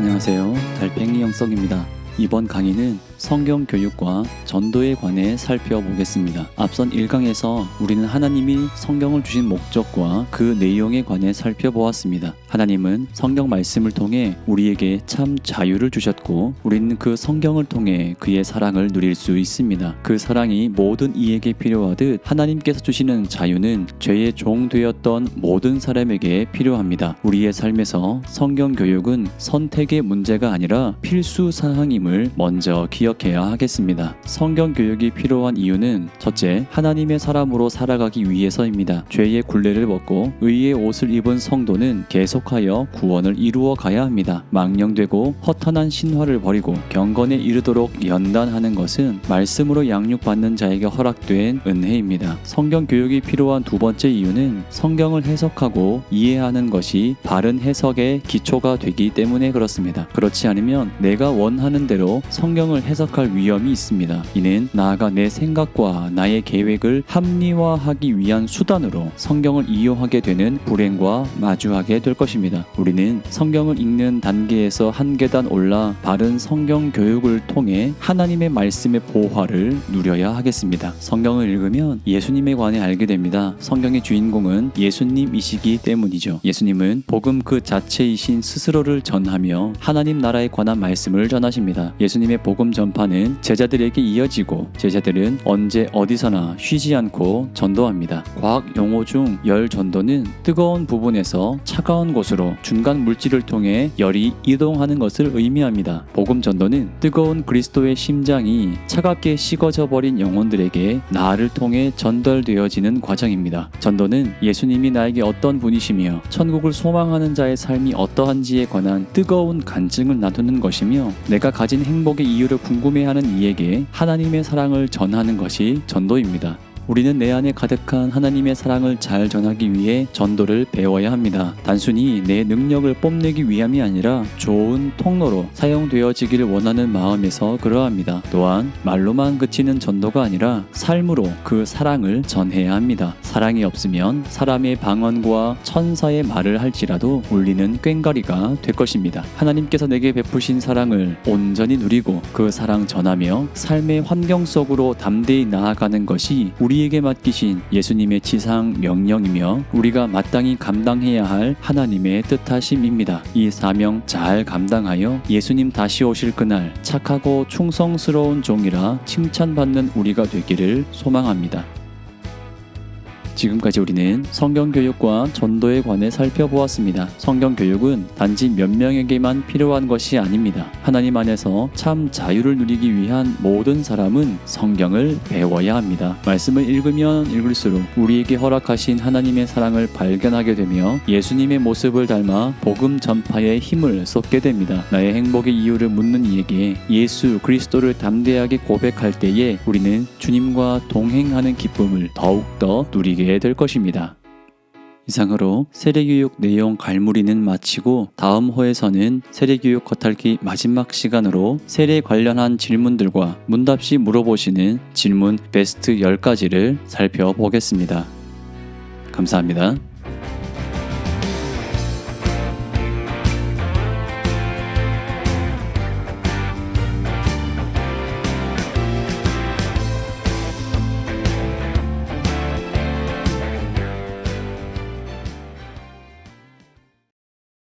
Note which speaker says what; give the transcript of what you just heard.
Speaker 1: 안녕하세요. 달팽이 영성입니다. 이번 강의는 성경 교육과 전도에 관해 살펴보겠습니다. 앞선 1강에서 우리는 하나님이 성경을 주신 목적과 그 내용에 관해 살펴보았습니다. 하나님은 성경 말씀을 통해 우리에게 참 자유를 주셨고 우리는 그 성경을 통해 그의 사랑을 누릴 수 있습니다. 그 사랑이 모든 이에게 필요하듯 하나님께서 주시는 자유는 죄의 종 되었던 모든 사람에게 필요합니다. 우리의 삶에서 성경 교육은 선택의 문제가 아니라 필수 사항임을 먼저 기억 해야 하겠습니다. 성경 교육이 필요한 이유는 첫째, 하나님의 사람으로 살아가기 위해서입니다. 죄의 굴레를 벗고 의의 옷을 입은 성도는 계속하여 구원을 이루어 가야 합니다. 망령되고 허탄한 신화를 버리고 경건에 이르도록 연단하는 것은 말씀으로 양육받는 자에게 허락된 은혜입니다. 성경 교육이 필요한 두 번째 이유는 성경을 해석하고 이해하는 것이 바른 해석의 기초가 되기 때문에 그렇습니다. 그렇지 않으면 내가 원하는 대로 성경을 해석 할 위험이 있습니다. 이는 나아가 내 생각과 나의 계획을 합리화하기 위한 수단으로 성경을 이용하게 되는 불행과 마주하게 될 것입니다. 우리는 성경을 읽는 단계에서 한 계단 올라 바른 성경 교육을 통해 하나님의 말씀의 보화를 누려야 하겠습니다. 성경을 읽으면 예수님에 관해 알게 됩니다. 성경의 주인공은 예수님이시기 때문이죠. 예수님은 복음 그 자체이신 스스로를 전하며 하나님 나라에 관한 말씀을 전하십니다. 예수님의 복음 전 파는 제자들에게 이어지고 제자들은 언제 어디서나 쉬지 않고 전도합니다. 과학 용어 중 열 전도는 뜨거운 부분에서 차가운 곳으로 중간 물질을 통해 열이 이동하는 것을 의미합니다. 복음 전도는 뜨거운 그리스도의 심장이 차갑게 식어져 버린 영혼들에게 나를 통해 전달되어지는 과정입니다. 전도는 예수님이 나에게 어떤 분이시며 천국을 소망하는 자의 삶이 어떠한지에 관한 뜨거운 간증을 나누는 것이며 내가 가진 행복의 이유를 궁금 해하는 이에게 하나님의 사랑을 전하는 것이 전도입니다. 우리는 내 안에 가득한 하나님의 사랑을 잘 전하기 위해 전도를 배워야 합니다. 단순히 내 능력을 뽐내기 위함이 아니라 좋은 통로로 사용되어지기를 원하는 마음에서 그러합니다. 또한 말로만 그치는 전도가 아니라 삶으로 그 사랑을 전해야 합니다. 사랑이 없으면 사람의 방언과 천사의 말을 할지라도 울리는 꽹가리가 될 것입니다. 하나님께서 내게 베푸신 사랑을 온전히 누리고 그 사랑 전하며 삶의 환경 속으로 담대히 나아가는 것이 우리 에게 맡기신 예수님의 지상 명령이며 우리가 마땅히 감당해야 할 하나님의 뜻하심입니다. 이 사명 잘 감당하여 예수님 다시 오실 그날 착하고 충성스러운 종이라 칭찬받는 우리가 되기를 소망합니다. 지금까지 우리는 성경 교육과 전도에 관해 살펴보았습니다. 성경 교육은 단지 몇 명에게만 필요한 것이 아닙니다. 하나님 안에서 참 자유를 누리기 위한 모든 사람은 성경을 배워야 합니다. 말씀을 읽으면 읽을수록 우리에게 허락하신 하나님의 사랑을 발견하게 되며 예수님의 모습을 닮아 복음 전파에 힘을 쏟게 됩니다. 나의 행복의 이유를 묻는 이에게 예수 그리스도를 담대하게 고백할 때에 우리는 주님과 동행하는 기쁨을 더욱더 누리 게 될 것입니다. 이상으로 세례교육 내용 갈무리는 마치고 다음 호에서는 세례교육 겉핥기 마지막 시간으로 세례 관련한 질문들과 문답시 물어보시는 질문 베스트 10가지를 살펴보겠습니다. 감사합니다.